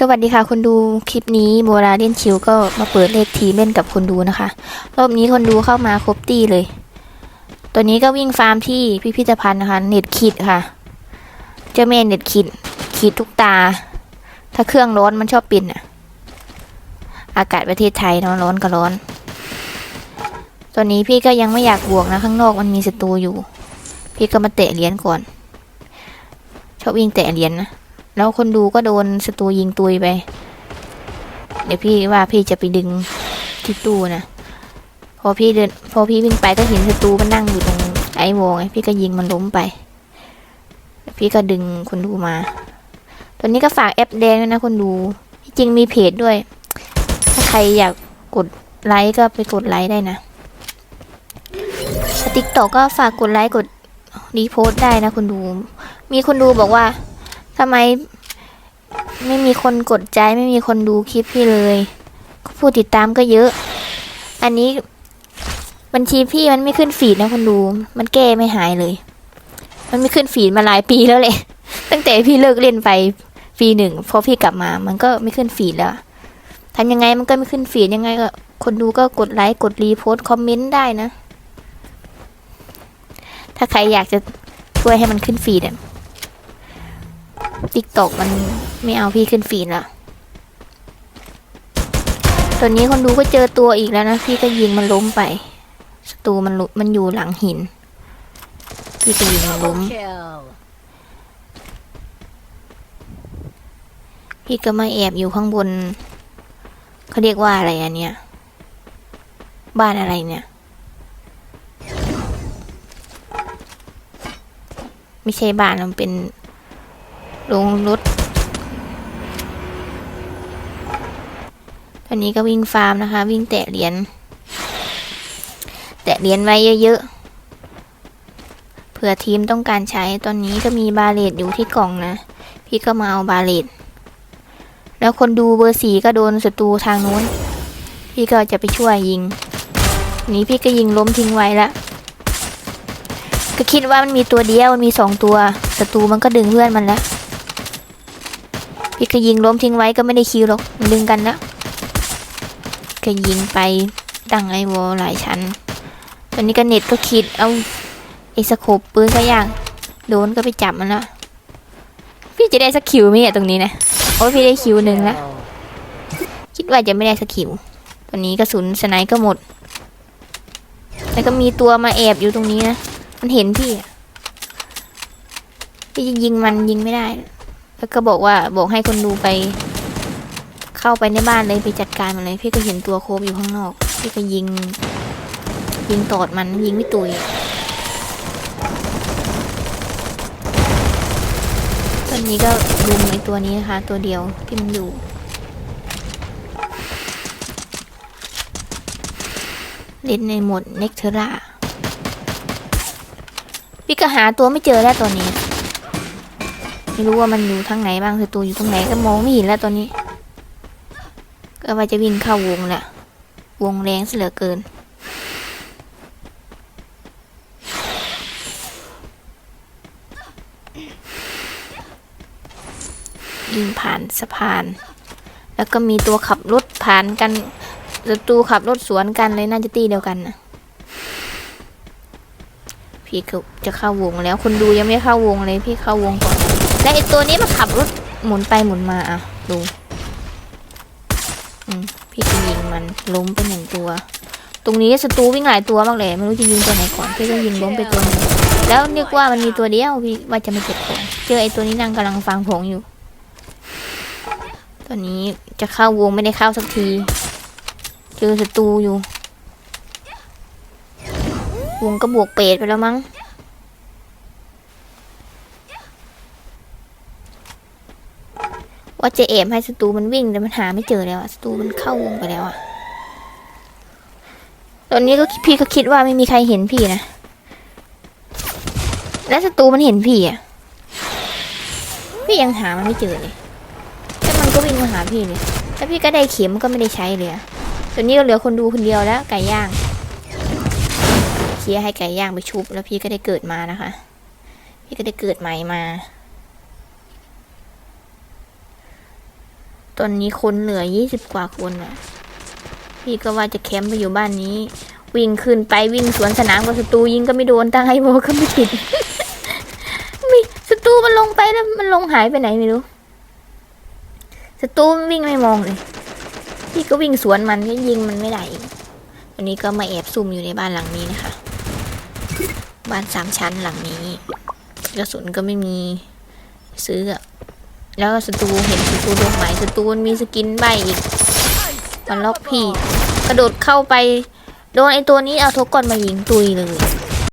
สวัสดีค่ะคนดูคลิปนี้โบราเล่นคิวก็มาเปิดเลขทีเล่นกับคนดูนะคะ รอบนี้คนดูเข้ามาครบตีเลย ตัวนี้ก็วิ่งฟาร์มที่พิพิธภัณฑ์นะคะเน็ตคิดค่ะ เจ้าแม่เน็ตคิดคิดทุกตา ถ้าเครื่องร้อนมันชอบปินอะอากาศประเทศไทยเนาะร้อนก็ร้อน ตัวนี้พี่ก็ยังไม่อยากบวกนะข้างนอกมันมีศัตรูอยู่ พี่ก็มาเตะเหรียญก่อน ชอบวิ่งเตะเหรียญนะ แล้วคนดูก็โดนศัตรูยิงตุยไป เดี๋ยวพี่ว่าพี่จะไปดึงที่ตู้นะ พอพี่เดิน พอพี่วิ่งไปก็เห็นศัตรูมันนั่งอยู่ตรงไอ้วงไงพี่ก็ยิงมันล้มไป พี่ก็ดึงคนดูมา ตอนนี้ก็ฝากแอปแดงด้วยนะคนดูที่จริงมีเพจด้วย ถ้าใครอยากกดไลค์ก็ไปกดไลค์ได้นะติ๊กต็อกก็ฝากกดไลค์กดรีโพสต์ได้นะคนดู มีคนดูบอกว่า ทำไมไม่มีคนกดใจไม่มีคนดูคลิปพี่เลยผู้ติดตามก็เยอะ อันนี้บัญชีพี่มันไม่ขึ้นฟีดนะคนดู มันแก้ไม่หายเลย มันไม่ขึ้นฟีดมาหลายปีแล้วแหละตั้งแต่พี่เลิกเล่นไปปีหนึ่งพอพี่กลับมา มันก็ไม่ขึ้นฟีดแล้วทำยังไงมันก็ไม่ขึ้นฟีดยังไงก็คนดูก็กดไลค์กดรีโพสต์คอมเมนต์ได้นะ ถ้าใครอยากจะช่วยให้มันขึ้นฟีดอะ ติ๊กตอกมันไม่เอาพี่ขึ้นฟีดละตอนนี้คนดูก็เจอตัวอีกแล้วนะ พี่ก็ยิงมันล้มไปศัตรูมันหลุมันอยู่หลังหิน พี่ก็ยิงมันล้ม พี่ก็มาแอบอยู่ข้างบนเขาเรียกว่าอะไรอันเนี้ยบ้านอะไรเนี่ย ไม่ใช่บ้านมันเป็น โรงรถ ตอนนี้ก็วิ่งฟาร์มนะคะ วิ่งแตะเหรียญ แตะเหรียญไว้เยอะๆ เผื่อทีมต้องการใช้ ตอนนี้ก็มีบาเลตอยู่ที่กล่องนะ พี่ก็มาเอาบาเลต แล้วคนดูเบอร์สี่ก็โดนศัตรูทางนู้น พี่ก็จะไปช่วยยิง นี้พี่ก็ยิงล้มทิ้งไว้ล้วก็คิดว่ามันมีตัวเดียว มันมีสองตัวศัตรูมันก็ดึงเพื่อนมันแล้ว พี่ก็ยิงล้มทิ้งไว้ก็ไม่ได้คิวหรอกมันดึงกันแล้วก็ยิงไปตั้งไอวอลหลายชั้น ตอนนี้ก็เน็ตก็คิดเอาไอสโคปปืนก็ย่างโดนก็ไปจับมันล้วพี่จะได้สักคิวไหมเนี่ยตรงนี้นะโอ้พี่ได้คิวหนึ่งแล้วคิดว่าจะไม่ได้สักคิวตอนนี้กระสุนสไนป์ก็หมด แล้วก็มีตัวมาแอบอยู่ตรงนี้นะมันเห็นพี่พี่จะยิงมันยิงไม่ได้ แล้วก็บอกว่าบอกให้คนดูไป เข้าไปในบ้านเลยไปจัดการมันเลยพี่ก็เห็นตัวโคบอยู่ข้างนอก พี่ก็ยิง ยิงตอดมันยิงไม่ตุยตอนนี้ก็ลุมไอตัวนี้นะคะ ตัวเดียวที่มันอยู่เล่นในหมดเน็กเทอร่าพี่ก็หาตัวไม่เจอแล้วตอนนี้ ไม่รู้ว่ามันอยู่ทางไหนบ้างศัตรูอยู่ตรงไหนก็มองไม่เห็นแล้วตอนนี้ ก็ว่าจะวิ่งเข้าวงแหละวงแรงเสือเกิน ยิงผ่านสะพาน แล้วก็มีตัวขับรถผ่านกันศัตรูขับรถสวนกันเลยน่าจะตีเดียวกันนะพี่จะเข้าวงแล้วคนดูยังไม่เข้าวงเลยพี่เข้าวงก่อน และไอตัวนี้มันขับรถหมุนไปหมุนมาอะดูพี่จะยิงมันล้มไปหนึ่งตัว ตรงนี้ศัตรูวิ่งหลายตัวมากเลยไม่รู้จะยิงตัวไหนก่อนพี่ก็ยิงล้มไปตัวหนึงแล้วนึกว่ามันมีตัวเดียวพี่ว่าจะไม่เก็บของเจอไอตัวนี้นั่งกำลังฟังผงอยู่ ตอนนี้จะเข้าวงไม่ได้เข้าสักที เจอศัตรูอยู่ วงก็บวกเปรตไปแล้วมั้ง ว่าจะเอมให้ศัตรูมันวิ่งแต่มันหาไม่เจอแล้วอะศัตรูมันเข้าวงไปแล้วอะตอนนี้ก็พี่ก็คิดว่าไม่มีใครเห็นพี่นะ และศัตรูมันเห็นพี่อะพี่ยังหามันไม่เจอเลยแล้วมันก็วิ่งมาหาพี่เลยแล้วพี่ก็ได้เข็มก็ไม่ได้ใช้เลยอะตอนนี้ก็เหลือคนดูคนเดียวแล้วไก่ย่างเคียให้ไก่ย่างไปชุบ แล้วพี่ก็ได้เกิดมานะคะ พี่ก็ได้เกิดใหม่มา ตอนนี้คนเหลือยี่สิบกว่าคนอะพี่ก็ว่าจะแคมป์ไปอยู่บ้านนี้ วิ่งขึ้นไปวิ่งสวนสนามกับศัตรูยิงก็ไม่โดนตั้งไฮโบก็ไม่ติดมีศัตรูมันลงไปแล้วมันลงหายไปไหนไม่รู้ศัตรูวิ่งไม่มองเลยพี่ก็วิ่งสวนมันก็ยิงมันไม่ได้อีกวันนี้ก็มาแอบซุ่มอยู่ในบ้านหลังนี้นะคะ บ้านสามชั้นหลังนี้กระสุนก็ไม่มีซื้ออะ แล้วศัตรูเห็นศัตรูโดนหมายศัตรูมีสกินใบอีกมันล็อกพี่ กระโดดเข้าไปโดนไอตัวนี้เอาทกก่อนมายิงตุยเลย